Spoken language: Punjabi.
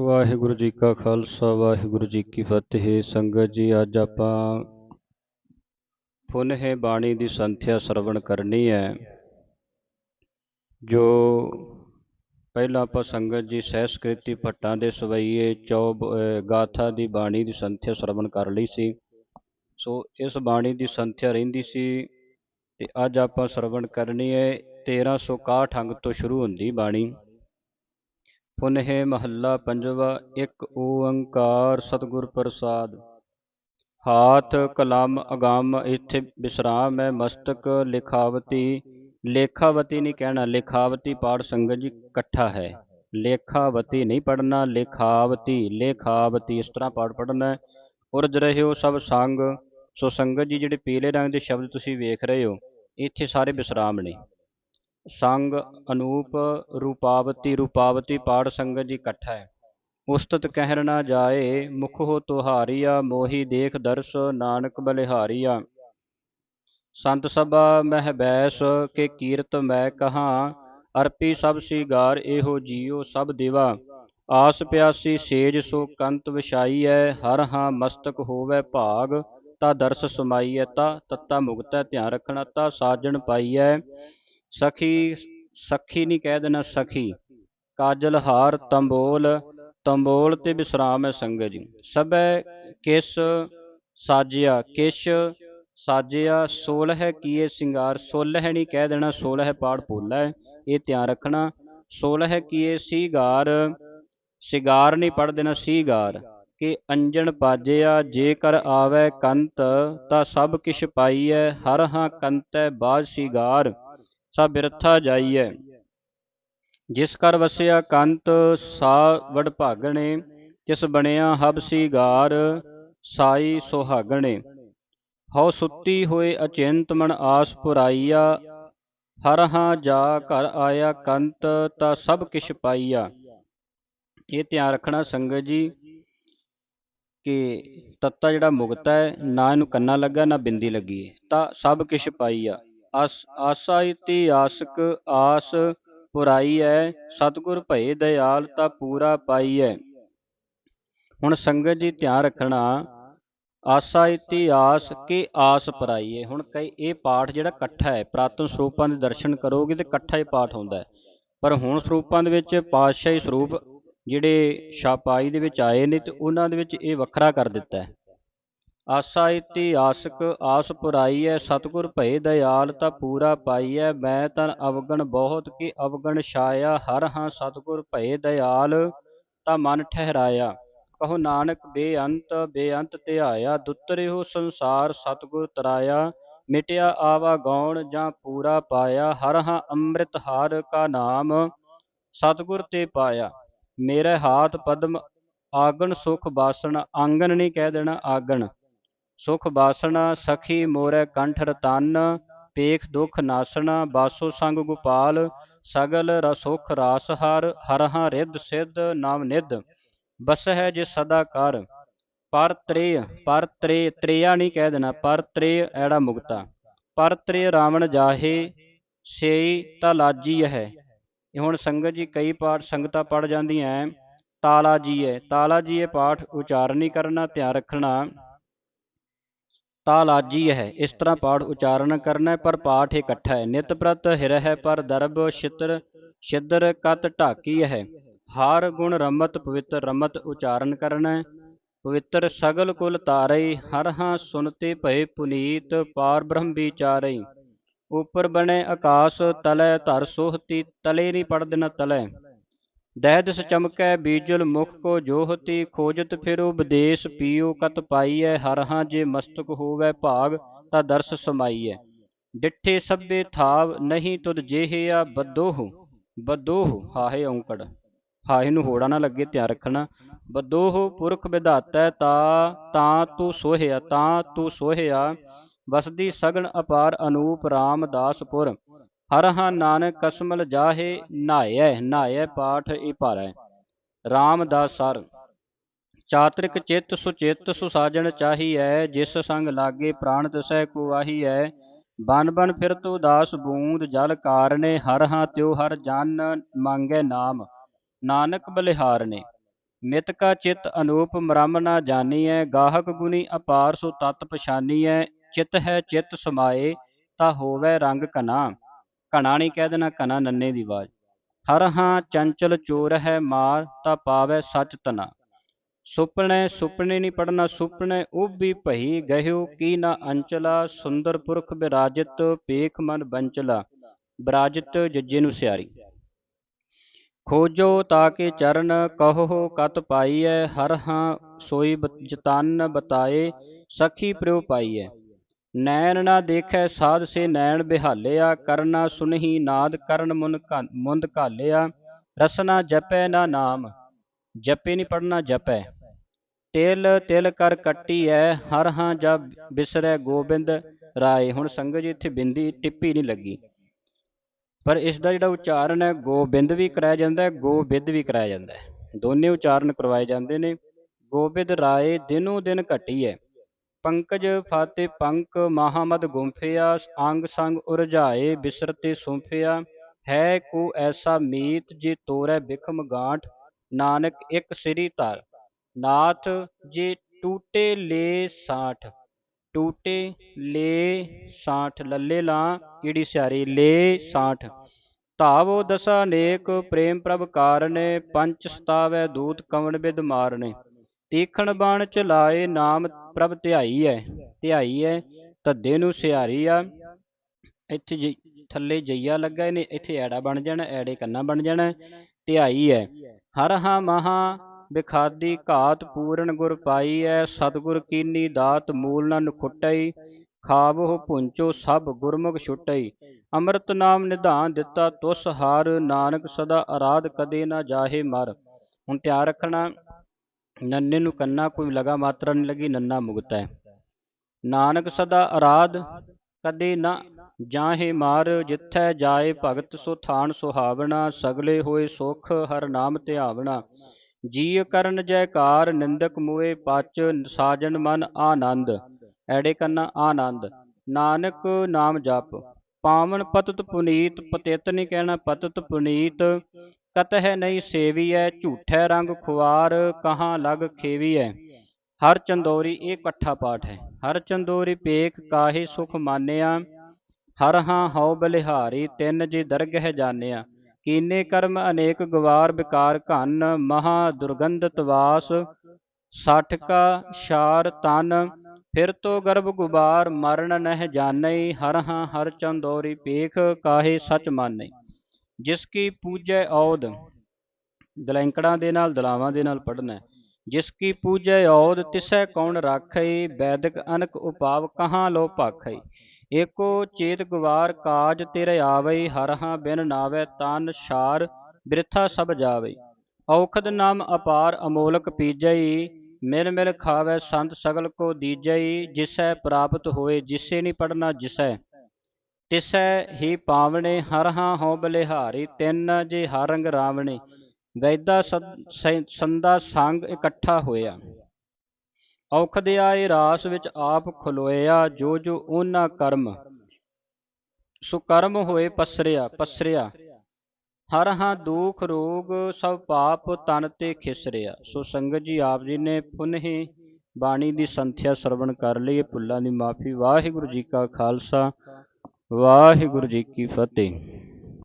ਵਾਹਿਗੁਰੂ ਜੀ ਕਾ ਖਾਲਸਾ, ਵਾਹਿਗੁਰੂ ਜੀ ਕੀ ਫਤਿਹ। ਸੰਗਤ ਜੀ, ਅੱਜ ਆਪਾਂ ਪੁਨਹ ਬਾਣੀ ਦੀ ਸੰਥਿਆ ਸਰਵਣ ਕਰਨੀ ਹੈ, ਜੋ ਪਹਿਲਾਂ ਆਪਾਂ ਸੰਗਤ ਜੀ ਸਹਿਸਕ੍ਰਿਤੀ ਭੱਟਾਂ ਦੇ ਸਵਈਏ ਚੌਬ ਗਾਥਾ ਦੀ ਬਾਣੀ ਦੀ ਸੰਥਿਆ ਸਰਵਣ ਕਰ ਲਈ ਸੀ। ਸੋ ਇਸ ਬਾਣੀ ਦੀ ਸੰਥਿਆ ਰਹਿੰਦੀ ਸੀ ਤੇ ਅੱਜ ਆਪਾਂ ਸਰਵਣ ਕਰਨੀ ਹੈ 1361 ਅੰਗ ਤੋਂ ਸ਼ੁਰੂ ਹੁੰਦੀ ਬਾਣੀ। ਪੁਨਹ ਮਹੱਲਾ ਪੰਜਵਾ, ਇੱਕ ਓੰਕਾਰ ਸਤਿਗੁਰ ਪ੍ਰਸਾਦ। ਹਾਥ ਕਲਮ ਅਗੰਮ ਇੱਥੇ ਵਿਸਰਾਮ ਹੈ, ਮਸਤਕ ਲਿਖਾਵਤੀ, ਲੇਖਾਵਤੀ ਨਹੀਂ ਕਹਿਣਾ, ਲਿਖਾਵਤੀ ਪਾਠ ਸੰਗਤ ਜੀ ਇਕੱਠਾ ਹੈ। ਲੇਖਾਵਤੀ ਨਹੀਂ ਪੜਨਾ ਲਿਖਾਵਤੀ, ਲੇਖਾਵਤੀ ਇਸ ਤਰ੍ਹਾਂ ਪਾਠ ਪੜਨਾ ਉਰਜ ਰਹੇ ਹੋ ਸਭ ਸੰਗ, ਸੋ ਸੰਗਤ ਜੀ ਜਿਹੜੇ ਪੀਲੇ ਰੰਗ ਦੇ ਸ਼ਬਦ ਤੁਸੀਂ ਵੇਖ ਰਹੇ ਹੋ, ਇੱਥੇ ਸਾਰੇ ਵਿਸਰਾਮ ਨੇ। ਸੰਗ ਅਨੂਪ ਰੂਪਾਵਤੀ ਰੂਪਾਵਤੀ ਪਾੜ ਸੰਗਤ ਜੀ ਇਕੱਠਾ ਹੈ। ਉਸਤਤ ਕਹਿਰ ਨਾ ਜਾਏ, ਮੁਖ ਹੋ ਤੁਹਾਰੀਆ, ਮੋਹੀ ਦੇਖ ਦਰਸ, ਨਾਨਕ ਬਲਿਹਾਰੀਆ। ਸੰਤ ਸਭਾ ਮਹਿ ਬੈਸ, ਕੇ ਕੀਰਤ ਮੈਂ ਕਹਾ, ਅਰਪੀ ਸਭ ਸੀਗਾਰ ਇਹੋ ਜੀਉ ਸਭ ਦੇਵਾ। ਆਸ ਪਿਆਸੀ ਸੇਜ ਸੋ ਕੰਤ ਵਿਛਾਈਐ, ਹਰ ਹਾਂ ਮਸਤਕ ਹੋਵੇ ਭਾਗ, ਤਾ ਦਰਸ ਸਮਾਈਐ, ਤਾ ਤੱਤਾ ਮੁਕਤੈ ਧਿਆਨ ਰੱਖਣਾ, ਤਾ ਸਾਜਣ ਪਾਈਐ। ਸਖੀ ਸਖੀ ਨਹੀਂ ਕਹਿ ਦੇਣਾ ਸਖੀ। ਕਾਜਲ ਹਾਰ ਤੰਬੋਲ ਤੰਬੋਲ ਤੇ ਵਿਸਰਾਮ ਹੈ ਸੰਗਤ ਜੀ ਸਭੈ ਕਿਸ ਸਾਜਿਆ ਕਿਛ ਸਾਜਿਆ, ਸੋਲਹ ਕੀਏ ਸਿੰਗਾਰ। ਸੋਲਹ ਨਹੀਂ ਕਹਿ ਦੇਣਾ, ਸੋਲਹ ਪਾੜ ਪੋਲਾ ਹੈ, ਇਹ ਧਿਆਨ ਰੱਖਣਾ। ਸੋਲਹ ਕੀਏ ਸੀਗਾਰ ਸਿਗਾਰ ਨਹੀਂ ਪੜ ਦੇਣਾ ਸੀਗਾਰ ਕਿ ਅੰਜਣ ਪਾਜਿਆ ਜੇਕਰ ਆਵੇ ਕੰਤ, ਤਾਂ ਸਭ ਕਿਛ ਪਾਈਐ ਹਰ ਹਾਂ ਕੰਤੈ ਬਾਜ ਸ਼ਿਗਾਰ ਸਭ ਬਿਰਥਾ ਜਾਈਐ। ਜਿਸ ਕਰ ਵਸਿਆ ਕੰਤ, ਸਾ ਵਡ ਭਾਗਣੇ, ਤਿਸ ਬਣਿਆ ਹਬ ਸੀਗਾਰ ਸਾਈ ਸੁਹਾਗਣੇ। ਹਉ ਸੁੱਤੀ ਹੋਏ ਅਚਿੰਤ ਮਨ ਆਸ ਪੁਰਾਈਆ, ਹਰ ਹਾਂ ਜਾ ਘਰ ਆਇਆ ਕੰਤ, ਤਾਂ ਸਭ ਕਿਛ ਪਾਈਆ। ਇਹ ਧਿਆਨ ਰੱਖਣਾ ਸੰਗਤ ਜੀ, ਕਿ ਤੱਤਾ ਜਿਹੜਾ ਮੁਕਤਾ ਹੈ, ਨਾ ਇਹਨੂੰ ਕੰਨਾ ਲੱਗਾ, ਨਾ ਬਿੰਦੀ ਲੱਗੀ। ਹੈ ਤਾਂ ਸਭ ਕਿਛ ਪਾਈਆ। ਆਸ, ਆਸਾ ਇਤੀ ਆਸਕ, ਆਸ ਪੁਰਾਈ ਹੈ ਸਤਿਗੁਰ ਭਏ ਦਇਆਲ ਤਾਂ ਪੂਰਾ ਪਾਈ ਹੈ ਹੁਣ ਸੰਗਤ ਜੀ ਧਿਆਨ ਰੱਖਣਾ, ਆਸਾ ਇਤੀ ਆਸ ਕੇ ਆਸ ਪਰਾਈ ਹੈ ਹੁਣ ਕਈ, ਇਹ ਪਾਠ ਜਿਹੜਾ ਇਕੱਠਾ ਹੈ, ਪ੍ਰਾਤਨ ਸਰੂਪਾਂ ਦੇ ਦਰਸ਼ਨ ਕਰੋਗੇ ਤੇ ਇਕੱਠਾ ਹੀ ਪਾਠ ਹੁੰਦਾ ਹੈ। ਪਰ ਹੁਣ ਸਰੂਪਾਂ ਦੇ ਵਿੱਚ ਪਾਤਸ਼ਾਹੀ ਸਰੂਪ ਜਿਹੜੇ ਛਾਪਾਈ ਦੇ ਵਿੱਚ ਆਏ ਨੇ ਤੇ ਉਹਨਾਂ ਦੇ ਵਿੱਚ ਇਹ ਵੱਖਰਾ ਕਰ ਦਿੱਤਾ ਹੈ। ਆਸਾ ਇਤੀ ਆਸਕ ਆਸ ਪੁਰਾਈ ਹੈ ਸਤਿਗੁਰ ਭਏ ਦਇਆਲ, ਤਾਂ ਪੂਰਾ ਪਾਈ ਹੈ ਮੈਂ ਤਨ ਅਵਗਣ ਬਹੁਤ ਕੀ ਅਵਗਣ ਛਾਇਆ, ਹਰ ਹਾਂ ਸਤਿਗੁਰ ਭਏ ਦਇਆਲ, ਤਾਂ ਮਨ ਠਹਿਰਾਇਆ। ਕਹੋ ਨਾਨਕ, ਬੇਅੰਤ ਬੇਅੰਤ ਧਿਆਇਆ ਦੁੱਤਰਿਓ ਸੰਸਾਰ ਸਤਿਗੁਰ ਤਰਾਇਆ। ਮਿਟਿਆ ਆਵਾ ਗੌਣ ਜਾਂ ਪੂਰਾ ਪਾਇਆ, ਹਰ ਹਾਂ ਅੰਮ੍ਰਿਤ ਹਾਰ ਕਾ ਨਾਮ ਸਤਿਗੁਰ ਤੇ ਪਾਇਆ। ਮੇਰੇ ਹਾਥ ਪਦਮ ਆਗਣ ਸੁਖ ਬਾਸਣ, ਆਂਗਣ ਨਹੀਂ ਕਹਿ ਦੇਣਾ ਆਗਣ। ਸੁਖ ਬਾਸਣਾ ਸਖੀ ਮੋਰੇ ਕੰਠ ਰਤਨ, ਪੇਖ ਦੁਖ ਨਾਸਣਾ, ਬਾਸੋ ਸੰਗ ਗੋਪਾਲ, ਸਗਲ ਰਸੁਖ ਰਾਸ ਹਰ ਹਰ ਹਾਂ ਰਿੱਧ ਸਿੱਧ ਨਾਮ ਨਿਧ ਬਸ ਹੈ ਜੇ ਸਦਾ ਕਰ। ਪਰ ਤ੍ਰੇ ਪਰ ਤ੍ਰੇ ਤ੍ਰਿਆ ਨਹੀਂ ਕਹਿ ਦੇਣਾ, ਪਰ ਤ੍ਰੇ ਐੜਾ ਮੁਕਤਾ। ਪਰ ਤ੍ਰੇ ਰਾਵਣ ਜਾਹੇ, ਸੇਈ ਤਾਂ ਲਾਜੀ ਹੈ ਇਹ ਹੁਣ ਸੰਗਤ ਜੀ ਕਈ ਪਾਠ, ਸੰਗਤਾਂ ਪੜ ਜਾਂਦੀਆਂ ਤਾਲਾ ਜੀ ਹੈ ਤਾਲਾ ਜੀ ਇਹ ਪਾਠ ਉਚਾਰਨ ਨਹੀਂ ਕਰਨਾ, ਧਿਆਨ ਰੱਖਣਾ। ਤਾਲਾਜੀ ਹੈ ਇਸ ਤਰ੍ਹਾਂ ਪਾਠ ਉਚਾਰਨ ਕਰਨਾ ਪਰ ਪਾਠ ਇਕੱਠਾ ਹੈ। ਨਿਤ ਪ੍ਰਤ ਹਿਰਹਿ ਪਰ ਦਰਬ ਛਿਤਰ, ਛਿਦਰ ਕਤ ਢਾਕੀ ਹੈ। ਹਾਰ ਗੁਣ ਰਮਤ ਪਵਿੱਤਰ ਰਮਤ ਉਚਾਰਨ ਕਰਨਾ ਪਵਿੱਤਰ ਸਗਲ ਕੁਲ ਤਾਰਈ ਹਰ ਹਾਂ ਸੁਨਤੇ ਭਏ ਪੁਨੀਤ, ਪਾਰ ਬ੍ਰਹਮ ਵਿਚਾਰਈ ਉਪਰ ਬਣੇ ਆਕਾਸ਼ ਤਲੇ ਧਰ ਸੋਹਤੀ, ਤਲੇ ਨਹੀਂ ਪੜ ਦੇਣਾ ਤਲੇ। ਦਹਿ ਦਿਸ ਚਮਕੈ ਬੀਜਲ ਮੁਖ ਕੋ ਜੋਹਤੀ ਖੋਜਤ ਫਿਰ ਉਪਦੇਸ਼ ਪੀਓ ਕਤ ਪਾਈਐ ਹਰ ਹਾਂ ਜੇ ਮਸਤਕ ਹੋਵੇ ਭਾਗ ਤਾਂ ਦਰਸ ਸਮਾਈਐ। ਡਿੱਠੇ ਸਭੇ ਥਾਵ ਨਹੀਂ ਤੁਧ ਜਿਹਿਆ ਬਦੋਹ। ਬਦੋਹ। ਹਾਹੇ ਔਂਕੜ। ਹਾਹੇ ਨੂੰ ਹੋੜਾ ਨਾ ਲੱਗੇ ਧਿਆਨ ਰੱਖਣਾ। ਬਦੋਹ ਪੁਰਖ ਵਿਧਾਤੈ ਤਾ ਤਾਂ ਤੂੰ ਸੋਹਿਆ ਤਾਂ ਤੂੰ ਸੋਹਿਆ। ਵਸਦੀ ਸਗਣ ਅਪਾਰ ਅਨੂਪ ਰਾਮਦਾਸਪੁਰ। ਹਰ ਹਾਂ ਨਾਨਕ ਕਸਮਲ ਜਾਹੇ ਨਾਇਐ ਨਾਇਐ ਪਾਠ ਇਹ ਭਾਰਾ। ਹੈ ਰਾਮਦਾਸ ਸਰ, ਚਾਤ੍ਰਿਕ ਚਿੱਤ ਸੁਚਿੱਤ ਸੁਸਾਜਣ ਚਾਹੀਐ, ਜਿਸ ਸੰਗ ਲਾਗੇ ਪ੍ਰਾਣ ਤਸੈ ਕੋ ਆਹੀਐ। ਬਨ ਬਨ ਫਿਰਤ ਉਦਾਸ ਬੂੰਦ, ਜਲ ਕਾਰਨੇ, ਹਰ ਹਾਂ ਤਿਉ ਹਰ ਜਨ ਮੰਗੈ ਨਾਮ। ਨਾਨਕ ਬਲਿਹਾਰ ਨੇ ਮਿਤ ਕਾ ਚਿਤ ਅਨੂਪ ਮਰਮ ਨਾ ਜਾਣੀਐ ਗਾਹਕ ਗੁਨੀ ਅਪਾਰ ਸੋ ਤਤ ਪਛਾਨੀਐ। ਚਿਤ ਹੈ ਚਿਤ ਸਮਾਏ, ਤਾਂ ਹੋਵੇ ਰੰਗ ਕਨਾ ਘਣਾ ਨਹੀਂ ਕਹਿ ਦੇਣਾ, ਘਣਾ ਨੰਨੇ ਦੀ ਆਵਾਜ਼। ਹਰ ਹਾਂ ਚੰਚਲ ਚੋਰ ਹੈ ਮਾਰ, ਤਾਂ ਪਾਵੇ ਸੱਚ ਤਨਾ। ਸੁਪਨੇ ਸੁਪਨੇ ਨਹੀਂ ਪੜਨਾ ਸੁਪਨੇ ਉਭੀ ਭਈ ਗਹਿਓ, ਕੀ ਨਾ ਅੰਚਲਾ, ਸੁੰਦਰ ਪੁਰਖ ਬਿਰਾਜਿਤ ਪੇਖ ਮਨ ਬੰਚਲਾ, ਬਿਰਾਜਿਤ ਜੱਜੇ ਨੂੰ ਸਿਆਰੀ। ਖੋਜੋ ਤਾਕੇ ਚਰਨ, ਕਹੋ ਕਤ ਪਾਈਐ, ਹਰ ਹਾਂ ਸੋਈ ਬ- ਜਤਨ ਬਤਾਏ, ਸਖੀ ਪ੍ਰਿਉ ਪਾਈਐ। ਨੈਣ ਨਾ ਦੇਖੈ ਸਾਧ ਸੇ ਨੈਣ ਬਿਹਾਲਿਆ, ਕਰਨਾ ਸੁਨਹੀ ਨਾਦ ਕਰਨ ਮੁਨ ਘਾ- ਮੁੰਦ ਘਾਲਿਆ, ਰਸਨਾ ਜਪੈ ਨਾ ਨਾਮ, ਜਪੇ ਨਹੀਂ ਪੜਨਾ ਜਪੈ। ਤਿਲ ਤਿਲ ਕਰ ਕੱਟੀ ਐ ਹਰ ਹਾਂ ਜਬ ਬਿਸਰੈ ਗੋਬਿੰਦ ਰਾਏ। ਹੁਣ ਸੰਗਤ ਜੀ ਇੱਥੇ ਬਿੰਦੀ ਟਿੱਪੀ ਨਹੀਂ ਲੱਗੀ। ਪਰ ਇਸ ਦਾ ਜਿਹੜਾ ਉਚਾਰਨ ਹੈ, ਗੋਬਿੰਦ ਵੀ ਕਰਾਇਆ ਜਾਂਦਾ ਹੈ, ਗੋਬਿੱਦ ਵੀ ਕਰਾਇਆ ਜਾਂਦਾ ਹੈ। ਦੋਨੇ ਉਚਾਰਨ ਕਰਵਾਏ ਜਾਂਦੇ ਨੇ। ਗੋਬਿੰਦ ਰਾਏ ਦਿਨੋ ਦਿਨ ਘਟੀ ਹੈ ਪੰਕਜ ਫਾਤੇ ਪੰਕ ਮਹਾਮਦ ਗੁੰਫਿਆ, ਅੰਗ ਸੰਗ ਉਰਝਾਏ ਬਿਸਰਤੇ ਸੁੰਫਿਆ, ਹੈ ਕੋ ਐਸਾ ਮੀਤ ਜੇ ਤੋਰੈ ਬਿਖਮ ਗਾਂਠ, ਨਾਨਕ ਇੱਕ ਸਿਰੀ ਧਰ, ਨਾਥ ਜੇ ਟੂਟੇ ਲੇ ਸਾਠ, ਟੂਟੇ ਲੇ ਸਾਠ ਲੱਲੇ ਲਾਂ ਕੀੜੀ ਸਿਆਰੀ? ਲੇ ਸਾਠ। ਧਾਵੋ ਦਸਾ ਨੇਕ, ਪ੍ਰੇਮ ਪ੍ਰਭ ਕਾਰਨੇ, ਪੰਚ ਸਤਾਵੈ ਦੂਤ ਕਵਣ ਬਿਦ ਮਾਰਨੇ। ਤੀਖਣ ਬਾਣ ਚਲਾਏ ਨਾਮ ਪ੍ਰਭ ਧਿਆਈ ਹੈ ਧਿਆਈ ਹੈ ਧੱਦੇ ਨੂੰ ਸਿਹਾਰੀ ਆ ਇੱਥੇ ਜੀ- ਥੱਲੇ ਜਈਆ ਲੱਗਾ ਇਹਨੇ, ਇੱਥੇ ਐੜਾ ਬਣ ਜਾਣਾ, ਐੜੇ ਕੰਨਾ ਬਣ ਜਾਣਾ ਧਿਆਈ ਹੈ ਹਰ ਹਾਂ ਮਹਾ ਬਿਖਾਦੀ ਘਾਤ ਪੂਰਨ ਗੁਰ ਪਾਈ ਐ ਸਤਿਗੁਰ ਕੀਨੀ ਦਾਤ ਮੂਲ ਨ ਨਖੁਟਈ ਖਾਵੋ ਪੁੰਚੋ ਸਭ ਗੁਰਮੁਖ ਛੁਟਈ। ਅੰਮ੍ਰਿਤ ਨਾਮ ਨਿਧਾਨ ਦਿੱਤਾ ਤੁਸ ਹਾਰ, ਨਾਨਕ ਸਦਾ ਅਰਾਧ ਕਦੇ ਨਾ ਜਾਹੇ ਮਰ। ਹੁਣ ਧਿਆਨ ਰੱਖਣਾ ਨੰਨੇ ਨੂੰ ਕੰਨਾ ਕੋਈ ਲਗਾ ਮਾਤਰਾ ਨਹੀਂ ਲੱਗੀ, ਨੰਨਾ ਮੁਕਤ ਹੈ। ਨਾਨਕ ਸਦਾ ਅਰਾਧ, ਕਦੇ ਨਾ ਜਾਹੇ ਮਾਰ, ਜਿੱਥੈ ਜਾਏ ਭਗਤ ਸੋ ਥਾਨ ਸੁਹਾਵਣਾ, ਸਗਲੇ ਹੋਏ ਸੁਖ ਹਰ ਨਾਮ ਧਿਆਵਣਾ। ਜੀਅ ਕਰਨ ਜੈਕਾਰ, ਨਿੰਦਕ ਮੂਏ ਪਚ ਸਾਜਨ ਮਨ ਆਨੰਦ, ਐੜੇ ਕੰਨਾ ਆਨੰਦ। ਨਾਨਕ ਨਾਮ ਜਪ, ਪਾਵਨ ਪਤਤ ਪੁਨੀਤ, ਪਤਿਤ ਨਹੀਂ ਕਹਿਣਾ, ਪਤਤ ਪੁਨੀਤ ਕਤਹਿ ਨਹੀਂ ਸੇਵੀਐ, ਝੂਠੈ ਰੰਗ ਖੁਆਰ ਕਹਾਂ ਲਗ ਖੇਵੀਐ। ਹਰ ਚੰਦੋਰੀ ਇਹ ਇਕੱਠਾ ਪਾਠ ਹੈ। ਹਰ ਚੰਦੋਰੀ ਪੇਖ ਕਾਹੇ ਸੁਖ ਮਾਨਿਆ। ਹਰ ਹਾਂ ਹਉ ਬਲਿਹਾਰੀ, ਤਿੰਨ ਜੀ ਦਰਗਹਿ ਜਾਣਿਆ। ਕੀਨੇ ਕਰਮ ਅਨੇਕ ਗਵਾਰ ਵਿਕਾਰ ਘਨ, ਮਹਾ ਦੁਰਗੰਧਤ ਵਾਸ ਸਠ ਕਾ ਸ਼ਾਰ ਤਨ, ਫਿਰ ਤੋ ਗਰਭ ਗੁਬਾਰ, ਮਰਨ ਨਹਿ ਜਾਣਈ। ਹਰ ਹਾਂ ਹਰ ਚੰਦੋਰੀ ਪੇਖ ਕਾਹੇ ਸਚ ਮਾਨਈ ਜਿਸ ਕੀ ਪੂਜੈ ਔਦ ਦਲੈਂਕੜਾਂ ਦੇ ਨਾਲ, ਦਲਾਵਾਂ ਦੇ ਨਾਲ ਪੜਨਾ ਹੈ। ਜਿਸ ਕੀ ਪੂਜੈ ਔਦ ਤਿਸੈ ਕੌਣ ਰਾਖਈ, ਵੈਦਿਕ ਅਨਕ ਉਪਾਵ ਕਹਾਂ ਲੋ ਭਾਖਈ। ਏਕੋ ਚੇਤ ਗਵਾਰ ਕਾਜ ਤੇਰੇ ਆਵਈ, ਹਰਹਾਂ ਬਿਨ ਨਾਵੇ ਤਨ ਸ਼ਾਰ ਬਿਰਥਾ ਸਭ ਜਾਵਈ। ਔਖਦ ਨਾਮ ਅਪਾਰ ਅਮੋਲਕ ਪੀਜਈ, ਮਿਲ ਮਿਲ ਖਾਵੇ ਸੰਤ ਸਗਲ ਕੋ ਦੀਜਈ, ਜਿਸੈ ਪ੍ਰਾਪਤ ਹੋਏ, ਜਿਸੇ ਨਹੀਂ ਪੜਨਾ ਜਿਸੈ ਤਿਸੈ ਹੀ ਪਾਵਣੇ ਹਰ ਹਾਂ ਹੋ ਬਲਿਹਾਰੀ, ਤਿੰਨ ਜੇ ਹਰੰਗ ਰਾਵਣੇ। ਵੈਦਾ ਸਦ- ਸੰਦਾ ਸੰਗ ਇਕੱਠਾ ਹੋਇਆ। ਔਖਦ ਆਏ ਰਾਸ ਵਿੱਚ ਆਪ ਖਲੋਇਆ, ਜੋ ਜੋ ਉਹਨਾਂ ਕਰਮ। ਸੋ ਕਰਮ ਹੋਏ ਪਸਰਿਆ ਪਸਰਿਆ। ਹਰ ਹਾਂ ਦੁਖ ਰੋਗ ਸਭ ਪਾਪ ਤਨ ਤੇ ਖਿਸਰਿਆ। ਸੋ ਸੰਗਤ ਜੀ ਆਪ ਜੀ ਨੇ ਪੁਨਹਿ ਬਾਣੀ ਦੀ ਸੰਥਿਆ ਸਰਵਣ ਕਰ ਲਈ ਭੁੱਲਾਂ ਦੀ ਮਾਫੀ। ਵਾਹਿਗੁਰੂ ਜੀ ਕਾ ਖਾਲਸਾ। ਵਾਹਿਗੁਰੂ ਜੀ ਕੀ ਫਤਿਹ।